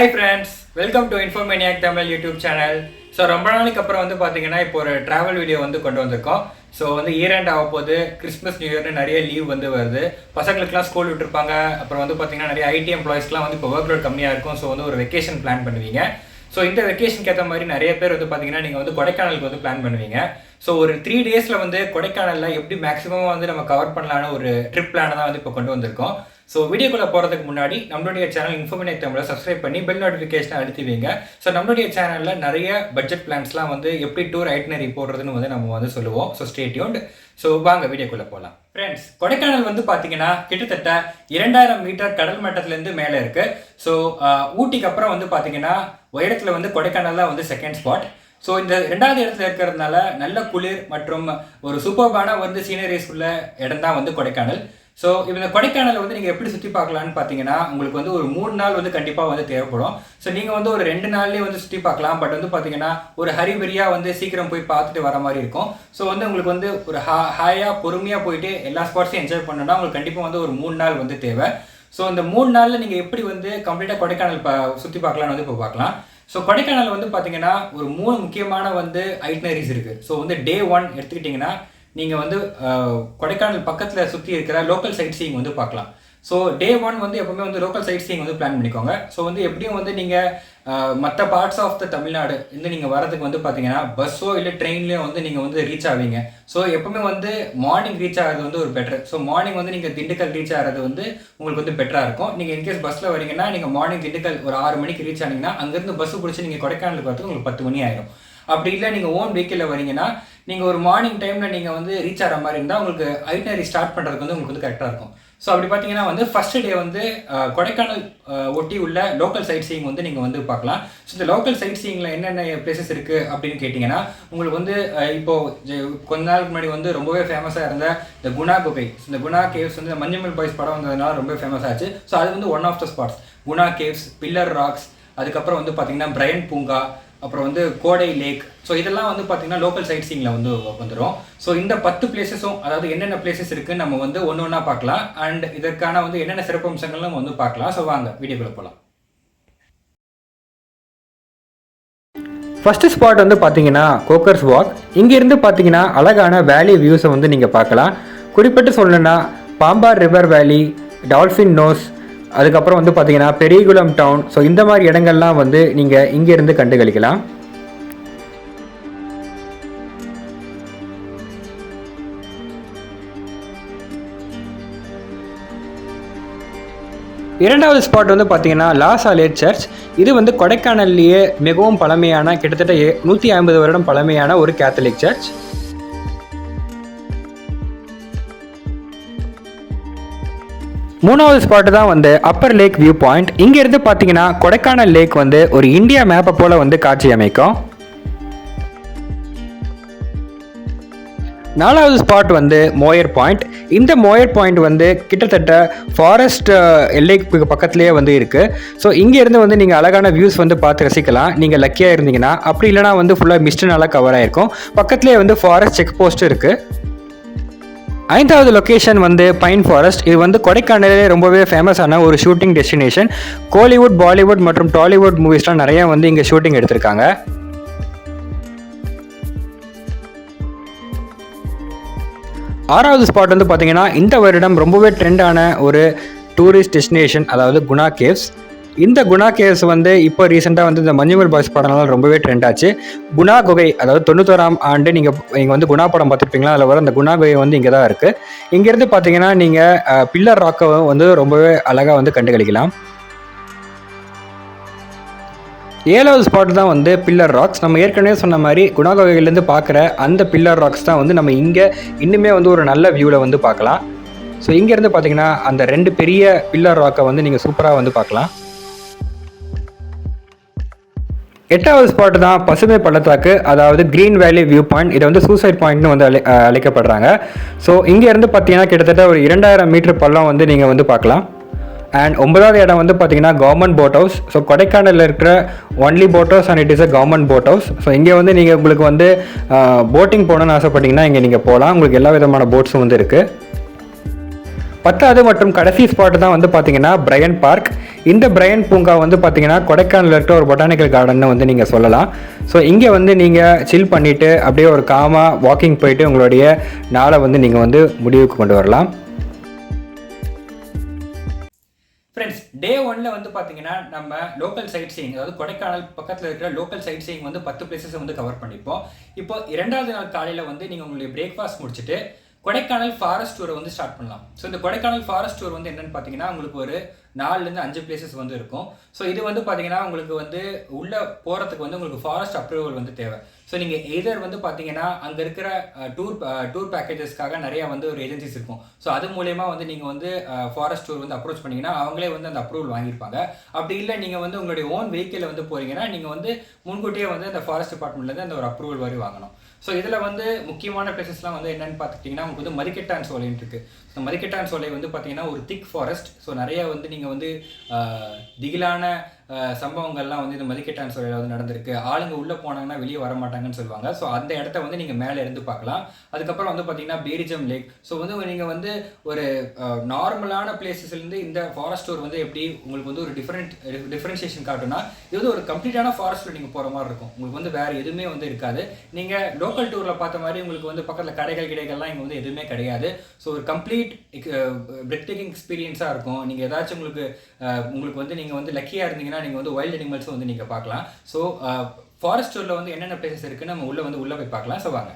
Hi friends welcome to Infomaniac Tamil YouTube channel so ரொம்ப நாளைக்கு அப்புறம் வந்து பார்த்தீங்கன்னா இப்போ ஒரு ட்ராவல் வீடியோ வந்து கொண்டு வந்திருக்கோம். ஸோ வந்து இயர் எண்ட் ஆக போது கிறிஸ்மஸ் நியூ இயர்னு நிறைய லீவ் வந்து வருது. பசங்களுக்குலாம் ஸ்கூல் விட்டுருப்பாங்க. அப்புறம் வந்து பார்த்தீங்கன்னா நிறைய ஐடி எம்ப்ளாயிஸ்லாம் வந்து இப்போ ஒர்க் லோட் கம்மியாக இருக்கும். ஸோ வந்து ஒரு வெக்கேஷன் பிளான் பண்ணுவீங்க. ஸோ இந்த வெக்கேஷனுக்கு ஏற்ற மாதிரி நிறைய பேர் வந்து பார்த்தீங்கன்னா நீங்கள் வந்து கொடைக்கானலுக்கு வந்து பிளான் பண்ணுவீங்க. ஸோ ஒரு த்ரீ டேஸில் வந்து கொடைக்கானலில் எப்படி மேக்ஸிமம் வந்து நம்ம கவர் பண்ணலான்னு ஒரு ட்ரிப் பிளானை தான் வந்து இப்போ கொண்டு வந்திருக்கோம். ஸோ வீடியோக்குள்ளே போகிறதுக்கு முன்னாடி நம்மளுடைய சேனல் இன்ஃபர்மேட்டிவ் தமிழை சப்ஸ்கிரைப் பண்ணி பெல் நோட்டிஃபிகேஷனை அழுத்தி வைங்க. ஸோ நம்மளுடைய சேனலில் நிறைய பட்ஜெட் பிளான்ஸ்லாம் வந்து எப்படி டூர் ஐட்னரி போடுறதுன்னு வந்து நம்ம வந்து சொல்லுவோம். ஸோ ஸ்டேட்யூண்ட் ஸோ வாங்க வீடியோக்குள்ளே போகலாம் ஃப்ரெண்ட்ஸ் கொடைக்கானல் வந்து பார்த்தீங்கன்னா கிட்டத்தட்ட இரண்டாயிரம் மீட்டர் கடல் மட்டத்துலேருந்து மேலே இருக்குது ஸோ ஊட்டிக்கு அப்புறம் வந்து பார்த்தீங்கன்னா உயரத்தில் வந்து கொடைக்கானல் தான் வந்து செகண்ட் ஸ்பாட் ஸோ இந்த ரெண்டாவது இடத்துல இருக்கிறதுனால நல்ல குளிர் மற்றும் ஒரு சூப்பர்பான வந்து சீனரிஸ் உள்ள இடம் தான் வந்து கொடைக்கானல். ஸோ இந்த கொடைக்கானலை வந்து நீங்கள் எப்படி சுற்றி பார்க்கலான்னு பார்த்தீங்கன்னா உங்களுக்கு வந்து ஒரு மூணு நாள் வந்து கண்டிப்பாக வந்து தேவைப்படும். ஸோ நீங்கள் வந்து ஒரு ரெண்டு நாள்லேயே வந்து சுற்றி பார்க்கலாம். பட் வந்து பார்த்தீங்கன்னா ஒரு ஹரிபரியாக வந்து சீக்கிரம் போய் பார்த்துட்டு வர மாதிரி இருக்கும். ஸோ வந்து உங்களுக்கு வந்து ஒரு ஹா ஹாயாக பொறுமையாக போயிட்டு எல்லா ஸ்பாட்ஸையும் என்ஜாய் பண்ணணும்னா உங்களுக்கு கண்டிப்பாக வந்து ஒரு மூணு நாள் வந்து தேவை. ஸோ இந்த மூணு நாளில் நீங்கள் எப்படி வந்து கம்ப்ளீட்டாக கொடைக்கானல் பா சுற்றி பார்க்கலாம்னு வந்து இப்போ பார்க்கலாம். ஸோ கொடைக்கானல் வந்து பார்த்தீங்கன்னா ஒரு மூணு முக்கியமான வந்து ஐட்னரிஸ் இருக்குது ஸோ வந்து டே ஒன் எடுத்துக்கிட்டிங்கன்னா நீங்கள் வந்து கொடைக்கானல் பக்கத்தில் சுற்றி இருக்கிற லோக்கல் சைட் சீயிங் வந்து பார்க்கலாம். ஸோ டே ஒன் வந்து எப்பவுமே வந்து லோக்கல் சைட் சீயிங் வந்து பிளான் பண்ணிக்கோங்க. ஸோ வந்து எப்படியும் வந்து நீங்கள் மற்ற பார்ட்ஸ் ஆஃப் த தமிழ்நாடு இருந்து நீங்கள் வரதுக்கு வந்து பார்த்தீங்கன்னா பஸ்ஸோ இல்லை ட்ரெயின்லேயோ வந்து நீங்கள் வந்து ரீச் ஆவீங்க. ஸோ எப்பவுமே வந்து மார்னிங் ரீச் ஆகிறது வந்து ஒரு பெட்டர் ஸோ மார்னிங் வந்து நீங்கள் திண்டுக்கல் ரீச் ஆகிறது வந்து உங்களுக்கு வந்து பெட்டராக இருக்கும். நீங்கள் இன்கேஸ் பஸ்ஸில் வரீங்கன்னா நீங்கள் மார்னிங் திண்டுக்கல் ஒரு ஆறு மணிக்கு ரீச் ஆனீங்கன்னா அங்கேருந்து பஸ்ஸு பிடிச்சி நீங்கள் கொடைக்கானலுக்கு வரதுக்கு உங்களுக்கு பத்து மணி ஆயிரும். அப்படி இல்லை நீங்கள் ஓன் வெஹிக்கிளில் வரீங்கன்னா நீங்கள் ஒரு மார்னிங் டைமில் நீங்கள் வந்து ரீச் ஆகிற மாதிரி இருந்தால் உங்களுக்கு ஐட்னரி ஸ்டார்ட் பண்ணுறதுக்கு வந்து உங்களுக்கு வந்து கரெக்டாக இருக்கும். ஸோ அப்படி பார்த்தீங்கன்னா வந்து ஃபர்ஸ்ட் டே வந்து கொடைக்கானல் ஒட்டி உள்ள லோக்கல் சைட் சீயிங் வந்து நீங்கள் வந்து பார்க்கலாம் ஸோ இந்த லோக்கல் சைட் சீயிங்கில் என்னென்ன பிளேசஸ் இருக்குது அப்படின்னு கேட்டிங்கன்னா உங்களுக்கு வந்து இப்போது ஜெ- கொஞ்ச நாளுக்கு முன்னாடி வந்து ரொம்பவே ஃபேமஸாக இருந்த இந்த குணா குகை. இந்த குணா கேவ்ஸ் வந்து மஞ்சமல் பாய்ஸ் படம் வந்ததுனால ரொம்ப ஃபேமஸ் ஆச்சு. ஸோ அது வந்து one of the spots Guna caves pillar rocks அதுக்கப்புறம் வந்து பார்த்தீங்கன்னா பிரையன் பூங்கா அப்புறம் வந்து கோடை லேக். ஸோ இதெல்லாம் வந்து பார்த்தீங்கன்னா லோக்கல் சைட் சீங்கில் வந்து வந்துடும் ஸோ இந்த பத்து பிளேசஸும் அதாவது என்னென்ன பிளேசஸ் இருக்குன்னு நம்ம வந்து ஒன்று ஒன்றா பார்க்கலாம். அண்ட் இதற்கான வந்து என்னென்ன சிறப்பம்சங்கள் நம்ம வந்து பார்க்கலாம். ஸோ வாங்க வீடியோக்குள்ள போகலாம் ஃபஸ்ட்டு ஸ்பாட் வந்து பார்த்தீங்கன்னா கோக்கர்ஸ் வாக் இங்கேருந்து பார்த்தீங்கன்னா அழகான வேலி வியூஸை வந்து நீங்கள் பார்க்கலாம். குறிப்பிட்டு சொல்லணும்னா Pambar river valley dolphin nose அதுக்கப்புறம் வந்து பார்த்தீங்கன்னா பெரியகுளம் டவுன் ஸோ இந்த மாதிரி இடங்கள்லாம் வந்து நீங்கள் இங்கேருந்து கண்டுகளிக்கலாம். இரண்டாவது ஸ்பாட் வந்து பார்த்தீங்கன்னா லாஸ் ஆலேட் சர்ச் இது வந்து கொடைக்கானல்லையே மிகவும் பழமையான கிட்டத்தட்ட நூற்றி ஐம்பது வருடம் பழமையான ஒரு கேத்தலிக் சர்ச் மூணாவது ஸ்பாட்டு தான் வந்து அப்பர் லேக் வியூ பாயிண்ட் இங்கேருந்து பார்த்தீங்கன்னா கொடைக்கானல் லேக் வந்து ஒரு இந்தியா மேப்பை போல் வந்து காட்சி அமைக்கும். நாலாவது ஸ்பாட் வந்து மோயர் பாயிண்ட் இந்த மோயர் பாயிண்ட் வந்து கிட்டத்தட்ட ஃபாரஸ்ட் எல்லைக்கு பக்கத்துலேயே வந்து இருக்குது ஸோ இங்கேருந்து வந்து நீங்கள் அழகான வியூஸ் வந்து பார்த்து ரசிக்கலாம். நீங்கள் லக்கியாக இருந்தீங்கன்னா அப்படி இல்லைனா வந்து ஃபுல்லாக மிஸ்ட்னால கவர் ஆயிருக்கும். பக்கத்துலேயே வந்து ஃபாரஸ்ட் செக் போஸ்ட் இருக்குது ஐந்தாவது லொக்கேஷன் வந்து பைன் ஃபாரஸ்ட் இது வந்து கொடைக்கானலே ரொம்பவே ஃபேமஸான ஒரு ஷூட்டிங் டெஸ்டினேஷன் கோலிவுட் பாலிவுட் மற்றும் டாலிவுட் மூவிஸ்லாம் நிறைய வந்து இங்கே ஷூட்டிங் எடுத்திருக்காங்க. ஆறாவது ஸ்பாட் வந்து பார்த்தீங்கன்னா இந்த வருடம் ரொம்பவே ட்ரெண்டான ஒரு டூரிஸ்ட் டெஸ்டினேஷன் அதாவது குணா கேவ்ஸ் இந்த குணா கேஸ் வந்து இப்போ ரீசெண்டாக வந்து இந்த மஞ்சுமல் பாய்ஸ் படம்னால ரொம்பவே ட்ரெண்ட் ஆச்சு. குணா குகை அதாவது தொண்ணூத்தோராம் ஆண்டு நீங்கள் நீங்கள் வந்து குணா படம் பார்த்துருப்பீங்களா? அதில் வர அந்த குணா குகை வந்து இங்கே தான் இருக்குது இங்கேருந்து பார்த்தீங்கன்னா நீங்கள் பில்லர் ராக்கை வந்து ரொம்பவே அழகாக வந்து கண்டுகளிக்கலாம். ஏழாவது ஸ்பாட் தான் வந்து பில்லர் ராக்ஸ் நம்ம ஏற்கனவே சொன்ன மாதிரி குணாகோகையிலேருந்து பார்க்குற அந்த பில்லர் ராக்ஸ் தான் வந்து நம்ம இங்கே இன்னுமே வந்து ஒரு நல்ல வியூவில் வந்து பார்க்கலாம் ஸோ இங்கேருந்து பார்த்தீங்கன்னா அந்த ரெண்டு பெரிய பில்லர் ராக்கை வந்து நீங்கள் சூப்பராக வந்து பார்க்கலாம் எட்டாவது ஸ்பாட் தான் பசுமை பள்ளத்தாக்கு அதாவது கிரீன் வேலி வியூ பாயிண்ட் இதை வந்து சூசைட் பாயிண்ட்னு வந்து அழை அழைக்கப்படுறாங்க. ஸோ இங்கேருந்து பார்த்தீங்கன்னா கிட்டத்தட்ட ஒரு இரண்டாயிரம் மீட்டர் பள்ளம் வந்து நீங்கள் வந்து பார்க்கலாம். அண்ட் ஒன்பதாவது இடம் வந்து பார்த்தீங்கன்னா கவர்மெண்ட் போட் ஹவுஸ் ஸோ கொடைக்கானலில் இருக்கிற only boat house and it is a government boat house so இங்கே வந்து நீங்கள் உங்களுக்கு வந்து போட்டிங் போகணுன்னு ஆசைப்பட்டீங்கன்னா இங்கே நீங்கள் போகலாம். உங்களுக்கு எல்லா விதமான போட்ஸும் வந்து இருக்குது பத்தாவது மற்றும் கடைசி ஸ்பாட் தான் வந்து பார்த்தீங்கன்னா பிரையன் பார்க் இந்த பிரையன் பூங்கா வந்து பார்த்தீங்கன்னா கொடைக்கானல் இருக்கிற ஒரு பொட்டானிக்கல் கார்டன் வந்து நீங்கள் சொல்லலாம். ஸோ இங்கே வந்து நீங்கள் சில் பண்ணிவிட்டு அப்படியே ஒரு காமாக வாக்கிங் போயிட்டு உங்களுடைய நாளை வந்து நீங்கள் வந்து முடிவுக்கு கொண்டு வரலாம். ஃப்ரெண்ட்ஸ் டே ஒன்ல வந்து பார்த்தீங்கன்னா நம்ம லோக்கல் சைட் சீயிங் அதாவது கொடைக்கானல் பக்கத்தில் இருக்கிற லோக்கல் சைட் சீயிங் வந்து பத்து பிளேசஸ் வந்து கவர் பண்ணிப்போம். இப்போ இரண்டாவது நாள் காலையில் வந்து நீங்கள் உங்களுடைய பிரேக்ஃபாஸ்ட் முடிச்சுட்டு கொடைக்கானல் ஃபாரஸ்ட் டூரை வந்து ஸ்டார்ட் பண்ணலாம். ஸோ இந்த கொடைக்கானல் ஃபாரஸ்ட் டூர் வந்து என்னென்னு பார்த்தீங்கன்னா உங்களுக்கு ஒரு நாலுலேருந்து அஞ்சு பிளேசஸ் வந்து இருக்கும். ஸோ இது வந்து பார்த்தீங்கன்னா உங்களுக்கு வந்து உள்ளே போகிறதுக்கு வந்து உங்களுக்கு ஃபாரஸ்ட் அப்ரூவல் வந்து தேவை. ஸோ நீங்கள் எதர் வந்து பார்த்தீங்கன்னா அங்கே இருக்கிற டூர் டூர் பேக்கேஜஸ்க்காக நிறையா வந்து ஒரு ஏஜென்சிஸ் இருக்கும். ஸோ அது மூலயமா வந்து நீங்கள் வந்து ஃபாரஸ்ட் டூர் வந்து அப்ரோச் பண்ணிங்கன்னா அவங்களே வந்து அந்த அப்ரூவல் வாங்கியிருப்பாங்க. அப்படி இல்லை நீங்கள் வந்து உங்களுடைய ஓன் வெஹிக்கிளில் வந்து போகிறீங்கன்னா நீங்கள் வந்து முன்கூட்டியே வந்து அந்த ஃபாரஸ்ட் டிபார்ட்மெண்ட்லேருந்து அந்த ஒரு அப்ரூவல் வரி வாங்கணும். ஸோ இதில் வந்து முக்கியமான பிளேசஸ்லாம் வந்து என்னென்னு பார்த்துக்கிட்டிங்கன்னா உங்களுக்கு வந்து மரிக்கெட்டான் சோலைன்னு இருக்குது ஸோ மரிக்கெட்டான் சோலை வந்து பார்த்தீங்கன்னா ஒரு திக் ஃபாரஸ்ட் ஸோ நிறைய வந்து நீங்கள் வந்து திகிலான சம்பவங்கள்லாம் வந்து இந்த மதிக்கட்டான் சோலையில் வந்து நடந்திருக்கு. ஆளுங்க உள்ளே போனாங்கன்னா வெளியே வர மாட்டாங்கன்னு சொல்லுவாங்க. ஸோ அந்த இடத்த வந்து நீங்கள் மேலே இருந்து பார்க்கலாம். அதுக்கப்புறம் வந்து பார்த்தீங்கன்னா பேரிஜம் லேக் ஸோ வந்து நீங்கள் வந்து ஒரு நார்மலான பிளேசஸ்லேருந்து இந்த ஃபாரஸ்ட் டூர் வந்து எப்படி உங்களுக்கு வந்து ஒரு டிஃப்ரெண்ட் டிஃப்ரென்ஷியேஷன் காட்டுனா இது வந்து ஒரு கம்ப்ளீட்டான ஃபாரஸ்ட்டில் நீங்கள் போகிற மாதிரி இருக்கும். உங்களுக்கு வந்து வேறு எதுவுமே வந்து இருக்காது. நீங்கள் லோக்கல் டூரில் பார்த்த மாதிரி உங்களுக்கு வந்து பக்கத்தில் கடைகள் கிடைகள்லாம் இங்கே வந்து எதுவுமே கிடையாது. ஸோ ஒரு கம்ப்ளீட் பிரெத் டேக்கிங் எக்ஸ்பீரியன்ஸாக இருக்கும். நீங்கள் ஏதாச்சும் உங்களுக்கு உங்களுக்கு வந்து நீங்கள் வந்து லக்கியாக இருந்தீங்கன்னா நீங்கள் வந்து வைல்ட் அனிமல்ஸும் வந்து நீங்கள் பார்க்கலாம். ஸோ ஃபாரஸ்ட் டூரில் வந்து என்னென்ன பிளேசஸ் இருக்குன்னு நம்ம உள்ளே வந்து உள்ளே போய் பார்க்கலாம். ஸோ வாங்க.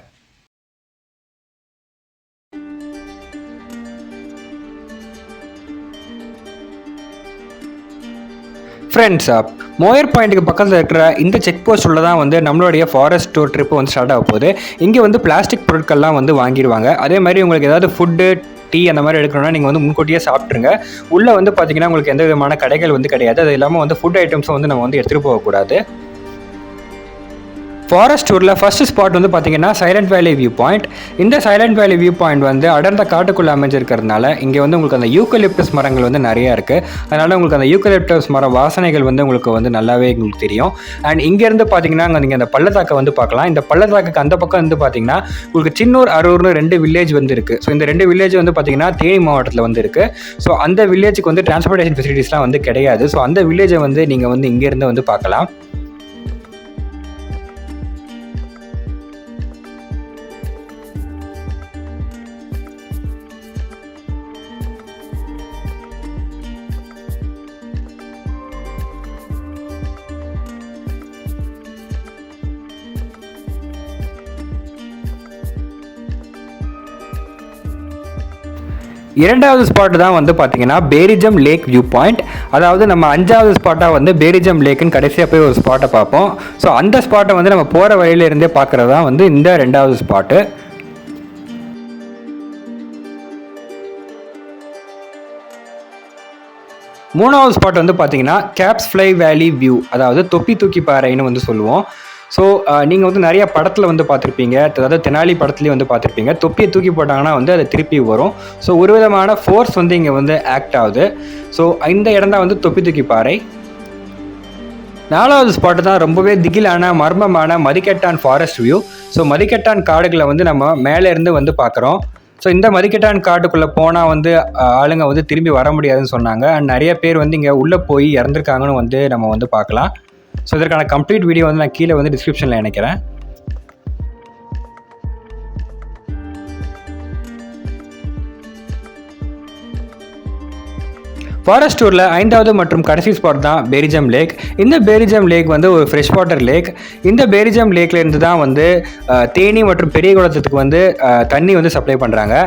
ஃப்ரெண்ட்ஸ் மோயர் பாயிண்ட்டுக்கு பக்கத்தில் இருக்கிற இந்த செக் போஸ்ட் உள்ள தான் வந்து நம்மளுடைய ஃபாரஸ்ட் டூர் ட்ரிப்பு வந்து ஸ்டார்ட் ஆக போகுது. இங்கே வந்து பிளாஸ்டிக் பொருட்கள்லாம் வந்து வாங்கிடுவாங்க. அதே மாதிரி உங்களுக்கு ஏதாவது ஃபுட்டு டீ அந்த மாதிரி எடுக்கணும்னா நீங்கள் வந்து முன்கூட்டியே சாப்பிட்ருங்க உள்ளே வந்து பார்த்தீங்கன்னா உங்களுக்கு எந்த விதமான கடைகள் வந்து கிடையாது. அது இல்லாமல் வந்து ஃபுட் ஐட்டம்ஸும் வந்து நம்ம வந்து எடுத்துகிட்டு போகக்கூடாது. ஃபாரஸ்ட் டூரில் ஃபர்ஸ்ட் ஸ்பாட் வந்து பார்த்தீங்கன்னா சைலண்ட் வேலி வியூ பாயிண்ட் இந்த சைலண்ட் வேலி வியூ பாயிண்ட் வந்து அடர்ந்த காட்டுக்குள்ளே அமைஞ்சிருக்கிறதுனால இங்கே வந்து உங்களுக்கு அந்த யூக்கலிப்டஸ் மரங்கள் வந்து நிறையா இருக்குது அதனால் உங்களுக்கு அந்த யூக்கலிப்டஸ் மரம் வாசனைகள் வந்து உங்களுக்கு வந்து நல்லாவே உங்களுக்கு தெரியும். அண்ட் இங்கேருந்து பார்த்தீங்கன்னா அங்கே நீங்கள் அந்த பள்ளத்தாக்கை வந்து பார்க்கலாம். இந்த பள்ளத்தாக்குக்கு அந்த பக்கம் வந்து பார்த்தீங்கன்னா உங்களுக்கு சின்னூர் அரூர்னு ரெண்டு வில்லேஜ் வந்து இருக்குது ஸோ இந்த ரெண்டு வில்லேஜ் வந்து பார்த்தீங்கன்னா தேனி மாவட்டத்தில் வந்து இருக்குது ஸோ அந்த வில்லேஜுக்கு வந்து டிரான்ஸ்போர்ட்டேஷன் ஃபெசிலிட்டிஸ்லாம் வந்து கிடையாது. ஸோ அந்த வில்லேஜை வந்து நீங்கள் வந்து இங்கேருந்து வந்து பார்க்கலாம். இரண்டாவது ஸ்பாட் தான் வந்து பார்த்தீங்கன்னா பேரிஜம் லேக் வியூ பாயிண்ட் அதாவது நம்ம அஞ்சாவது ஸ்பாட்டாக வந்து பேரிஜம் லேக்குன்னு கடைசியாக போய் ஒரு ஸ்பாட்டை பார்ப்போம். ஸோ அந்த ஸ்பாட்டை வந்து நம்ம போகிற வழியிலேருந்தே பார்க்குறது தான் வந்து இந்த ரெண்டாவது ஸ்பாட்டு மூணாவது ஸ்பாட் வந்து பார்த்தீங்கன்னா கேப்ஸ் ஃப்ளை வேலி வியூ அதாவது தொப்பி தூக்கி பாறைன்னு வந்து சொல்லுவோம். ஸோ நீங்கள் வந்து நிறைய படத்தில் வந்து பார்த்துருப்பீங்க. அதாவது தெனாலி படத்துலேயும் வந்து பார்த்துருப்பீங்க. தொப்பியை தூக்கி போட்டாங்கன்னா வந்து அது திருப்பி வரும். ஸோ ஒரு விதமான ஃபோர்ஸ் வந்து இங்கே வந்து ஆக்ட் ஆகுது. ஸோ இந்த இடம் தான் வந்து தொப்பி தூக்கி பாறை. நாலாவது ஸ்பாட்டு தான் ரொம்பவே திகிலான மர்மமான Mathikettan forest view so Mathikettan காடுகளை வந்து நம்ம மேலேருந்து வந்து பார்க்குறோம். ஸோ இந்த மதிக்கெட்டான் காட்டுக்குள்ளே போனால் வந்து ஆளுங்க வந்து திரும்பி வர முடியாதுன்னு சொன்னாங்க. அண்ட் நிறைய பேர் வந்து இங்கே உள்ளே போய் இறந்துருக்காங்கன்னு வந்து நம்ம வந்து பார்க்கலாம். ஸோ இதற்கான கம்ப்ளீட் வீடியோ வந்து நான் கீழே வந்து டிஸ்கிரிப்ஷனில் நினைக்கிறேன் ஃபாரஸ்ட் டூரில் ஐந்தாவது மற்றும் கடைசி ஸ்பாட் தான் பேரிஜம் லேக் இந்த பேரிஜம் லேக் வந்து ஒரு ஃப்ரெஷ் வாட்டர் லேக் இந்த பேரிஜம் லேக்லேருந்து தான் வந்து தேனி மற்றும் பெரிய குளத்துக்கு வந்து தண்ணி வந்து சப்ளை பண்ணுறாங்க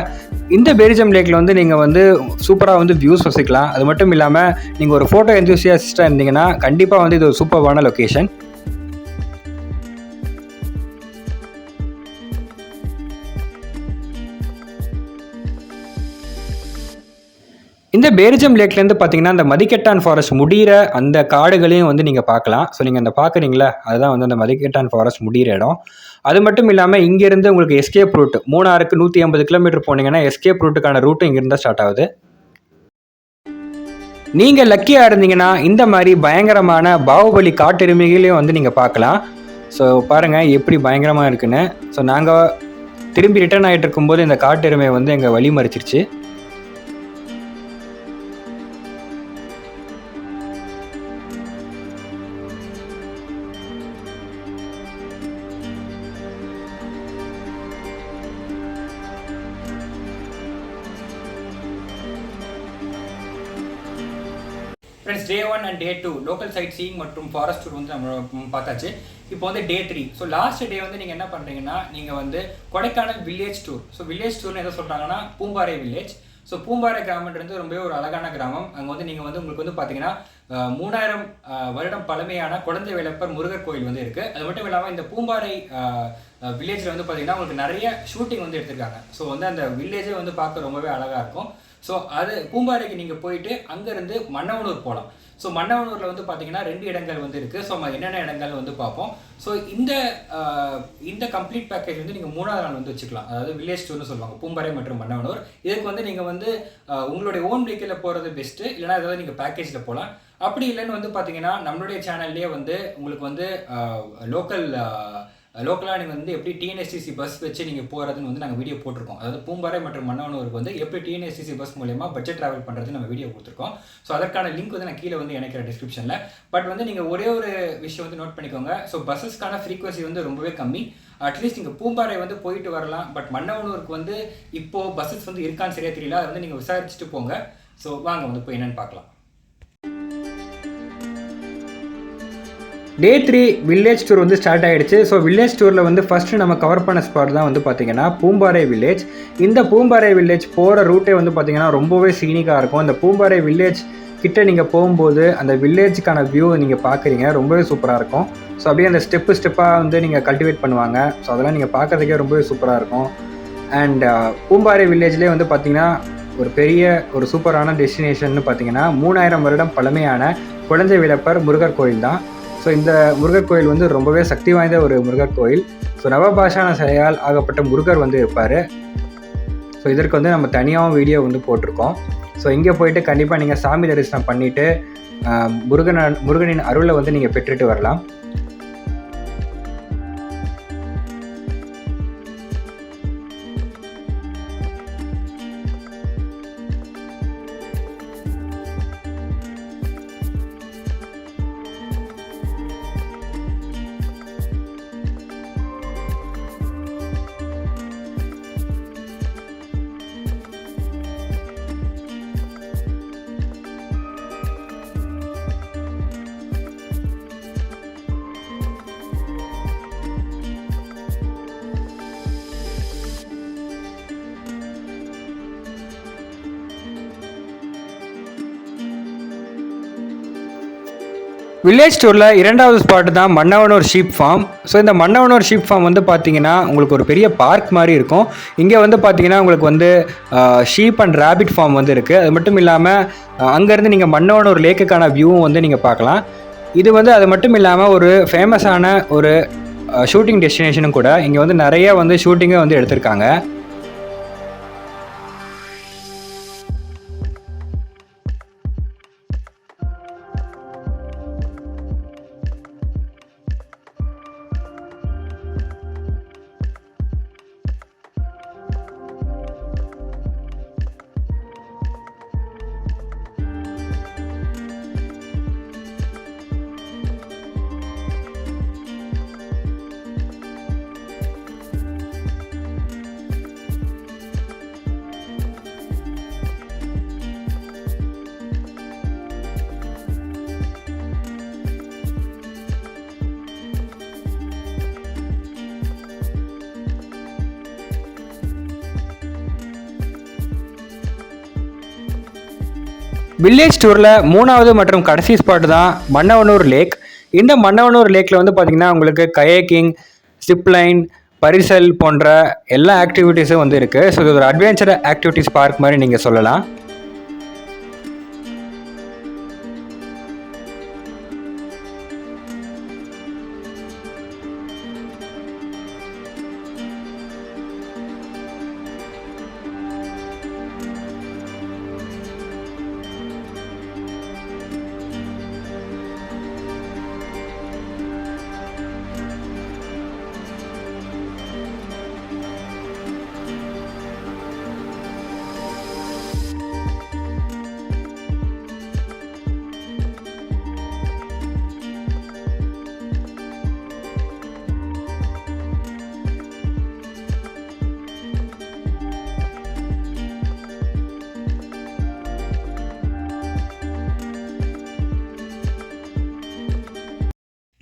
இந்த பேரிஜம் லேக்கில் வந்து நீங்கள் வந்து சூப்பராக வந்து வியூஸ் வசிக்கலாம் அது மட்டும் இல்லாமல் நீங்கள் ஒரு ஃபோட்டோ எந்தூசியாசிஸ்டாக இருந்தீங்கன்னா கண்டிப்பாக வந்து இது ஒரு சூப்பரான லொக்கேஷன் இந்த பேரிஜம் லேக்லேருந்து பார்த்தீங்கன்னா அந்த மதிக்கெட்டான் ஃபாரஸ்ட் முடிகிற அந்த காடுகளையும் வந்து நீங்கள் பார்க்கலாம். ஸோ நீங்கள் அந்த பார்க்குறீங்களா அதுதான் வந்து அந்த மதிக்கெட்டான் ஃபாரஸ்ட் முடிகிற இடம். அது மட்டும் இல்லாமல் இங்கேருந்து உங்களுக்கு எஸ்கேப் ரூட் மூணாருக்கு நூற்றி ஐம்பது கிலோமீட்டர் போனீங்கன்னா எஸ்கேப் ரூட்டுக்கான ரூட்டும் இங்கேருந்து ஸ்டார்ட் ஆகுது. நீங்கள் லக்கியாக இருந்தீங்கன்னா இந்த மாதிரி பயங்கரமான பாகுபலி காட்டெருமைகளையும் வந்து நீங்கள் பார்க்கலாம். ஸோ பாருங்கள் எப்படி பயங்கரமாக இருக்குன்னு. ஸோ நாங்கள் திரும்பி ரிட்டர்ன் ஆகிட்டு இருக்கும்போது இந்த காட்டெருமை வந்து எங்கள் வழி மறிச்சிருச்சு. Friends day one and day two local sightseeing மற்றும் ஃபாரஸ்ட் டூர் வந்து நம்ம பார்த்தாச்சு. இப்போ வந்து day three so last day வந்து நீங்கள் என்ன பண்ணுறீங்கன்னா நீங்கள் வந்து Kodaikanal village tour so village டூர்னு எதை சொல்கிறாங்கன்னா பூம்பாறை வில்லேஜ் ஸோ பூம்பாறை கிராமன்றது ரொம்பவே ஒரு அழகான கிராமம். அங்கே வந்து நீங்கள் வந்து உங்களுக்கு வந்து பார்த்தீங்கன்னா மூணாயிரம் வருடம் பழமையான குழந்தை விளப்பர் முருகர் கோயில் வந்து இருக்குது அது மட்டும் இல்லாமல் இந்த பூம்பாறை வில்லேஜில் வந்து பார்த்தீங்கன்னா உங்களுக்கு நிறைய ஷூட்டிங் வந்து எடுத்திருக்காங்க. ஸோ வந்து அந்த வில்லேஜே வந்து பார்க்க ரொம்பவே அழகாக இருக்கும். ஸோ அது பூம்பாறைக்கு நீங்கள் போயிட்டு அங்கேருந்து மன்னவனூர் போகலாம் ஸோ மன்னவனூரில் வந்து பார்த்தீங்கன்னா ரெண்டு இடங்கள் வந்து இருக்குது ஸோ நம்ம என்னென்ன இடங்கள் வந்து பார்ப்போம். ஸோ இந்த இந்த கம்ப்ளீட் பேக்கேஜ் வந்து நீங்கள் மூணாவது நாள் வந்து வச்சுக்கலாம். அதாவது வில்லேஜ் டூர்னு சொல்லுவாங்க. பூம்பாறை மற்றும் மன்னவனூர். இதுக்கு வந்து நீங்கள் வந்து உங்களுடைய ஓன் வெஹிக்கிளில் போகிறது பெஸ்ட்டு இல்லைனா ஏதாவது நீங்கள் பேக்கேஜில் போகலாம் அப்படி இல்லைன்னு வந்து பார்த்தீங்கன்னா நம்மளுடைய சேனல்லேயே வந்து உங்களுக்கு வந்து லோக்கல் லோக்கலாக நீங்கள் வந்து எப்படி டிஎன்எஸ்டிசி பஸ் வச்சு நீங்கள் போகிறதுன்னு வந்து நாங்கள் வீடியோ போட்டிருக்கோம். அதாவது பூம்பாறை மற்றும் மன்னவனூருக்கு வந்து எப்படி டிஎன்எஸ்டிசி பஸ் மூலயமா பட்ஜெட் ட்ராவல் பண்ணுறது நம்ம வீடியோ கொடுத்துருக்கோம். ஸோ அதற்கான லிங்க் வந்து நான் கீழே வந்து இணைக்கிறேன் டிஸ்கிரிப்ஷனில் பட் வந்து நீங்கள் ஒரே ஒரு விஷயம் வந்து நோட் பண்ணிக்கோங்க. ஸோ பஸ்ஸஸ்க்கான ஃப்ரீக்வன்சி வந்து ரொம்பவே கம்மி. அட்லீஸ்ட் நீங்கள் பூம்பாறை வந்து போயிட்டு வரலாம். பட் மன்னவனூருக்கு வந்து இப்போது பஸ்ஸஸ் வந்து இருக்கான்னு சரியாக தெரியல. அதை வந்து நீங்கள் விசாரிச்சுட்டு போங்க. ஸோ வாங்க வந்து போய் என்னென்னு பார்க்கலாம். டே த்ரீ வில்லேஜ் டூர் வந்து ஸ்டார்ட் ஆகிடுச்சு ஸோ வில்லேஜ் டூரில் வந்து ஃபஸ்ட்டு நம்ம கவர் பண்ண ஸ்பாட் தான் வந்து பார்த்தீங்கன்னா பூம்பாறை வில்லேஜ் இந்த பூம்பாறை வில்லேஜ் போகிற ரூட்டே வந்து பார்த்தீங்கன்னா ரொம்பவே சீனிக்காக இருக்கும். அந்த பூம்பாறை வில்லேஜ் கிட்ட நீங்கள் போகும்போது அந்த வில்லேஜுக்கான வியூ நீங்கள் பார்க்குறீங்க ரொம்பவே சூப்பராக இருக்கும். ஸோ அப்படியே அந்த ஸ்டெப்பு ஸ்டெப்பாக வந்து நீங்கள் கல்டிவேட் பண்ணுவாங்க. ஸோ அதெல்லாம் நீங்கள் பார்க்கறதுக்கே ரொம்பவே சூப்பராக இருக்கும். அண்ட் uh, பூம்பாறை வில்லேஜ்லேயே வந்து பார்த்தீங்கன்னா ஒரு பெரிய ஒரு சூப்பரான டெஸ்டினேஷன் பார்த்தீங்கன்னா மூணாயிரம் வருடம் பழமையான குழந்தை விளப்பர் முருகர் கோயில் தான். ஸோ இந்த முருகர் கோயில் வந்து ரொம்பவே சக்தி வாய்ந்த ஒரு முருகர் கோயில். ஸோ நவபாஷான சிலையால் ஆகப்பட்ட முருகர் வந்து இருப்பார். ஸோ இதற்கு வந்து நம்ம தனியாகவும் வீடியோ வந்து போட்டிருக்கோம். ஸோ இங்கே போயிட்டு கண்டிப்பாக நீங்கள் சாமி தரிசனம் பண்ணிவிட்டு முருகன் முருகனின் அருளை வந்து நீங்கள் பெற்றுட்டு வரலாம். வில்லேஜ் டூரில் இரண்டாவது ஸ்பாட்டு தான் மன்னவனூர் ஷீப் ஃபார்ம் ஸோ இந்த மன்னவனூர் ஷீப் ஃபார்ம் வந்து பார்த்தீங்கன்னா உங்களுக்கு ஒரு பெரிய பார்க் மாதிரி இருக்கும். இங்கே வந்து பார்த்தீங்கன்னா உங்களுக்கு வந்து ஷீப் அண்ட் ரேபிட் ஃபார்ம் வந்து இருக்குது அது மட்டும் இல்லாமல் அங்கேருந்து நீங்கள் மன்னவனூர் லேக்குக்கான வியூவும் வந்து நீங்கள் பார்க்கலாம் இது வந்து அது மட்டும் இல்லாமல் ஒரு ஃபேமஸான ஒரு ஷூட்டிங் டெஸ்டினேஷனும் கூட இங்கே வந்து நிறைய வந்து ஷூட்டிங்கே வந்து எடுத்திருக்காங்க. வில்லேஜ் டூரில் மூணாவது மற்றும் கடைசி ஸ்பாட் தான் மன்னவனூர் லேக் இந்த மன்னவனூர் லேக்கில் வந்து பார்த்திங்கன்னா உங்களுக்கு கயேக்கிங் லைன் பரிசல் போன்ற எல்லா ஆக்டிவிட்டீஸும் வந்து இருக்குது ஸோ இது ஒரு அட்வென்ச்சர் ஆக்டிவிட்டீஸ் பார்க் மாதிரி நீங்கள் சொல்லலாம்.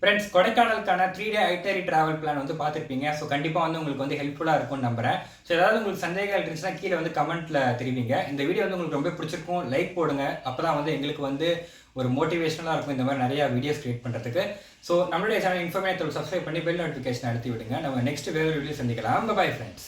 Friends கொடைக்கானலுக்கான three day itinerary travel plan வந்து பார்த்துருப்பீங்க. ஸோ கண்டிப்பாக வந்து உங்களுக்கு வந்து ஹெல்ப்ஃபுல்லாக இருக்கும்னு நம்புறேன். ஸோ ஏதாவது உங்களுக்கு சந்தேகம் இருந்துச்சுன்னா கீழே வந்து கமெண்ட்டில் தெரிவிங்க. இந்த வீடியோ வந்து உங்களுக்கு ரொம்ப பிடிச்சிருக்கும். லைக் போடுங்க. அப்போ தான் வந்து எங்களுக்கு வந்து ஒரு மோட்டிவேஷனலாக இருக்கும் இந்த மாதிரி நிறையா வீடியோஸ் கிரியேட் பண்ணுறதுக்கு ஸோ நம்மளுடைய சேனல் இன்ஃபர்மேட்டிவ் சப்ஸ்கிரைப் பண்ணி பெல் நோட்டிஃபிகேஷன் அழுத்தி விடுங்க. நம்ம நெக்ஸ்ட் வேறு வீடியோ சந்திக்கலாம். Bye friends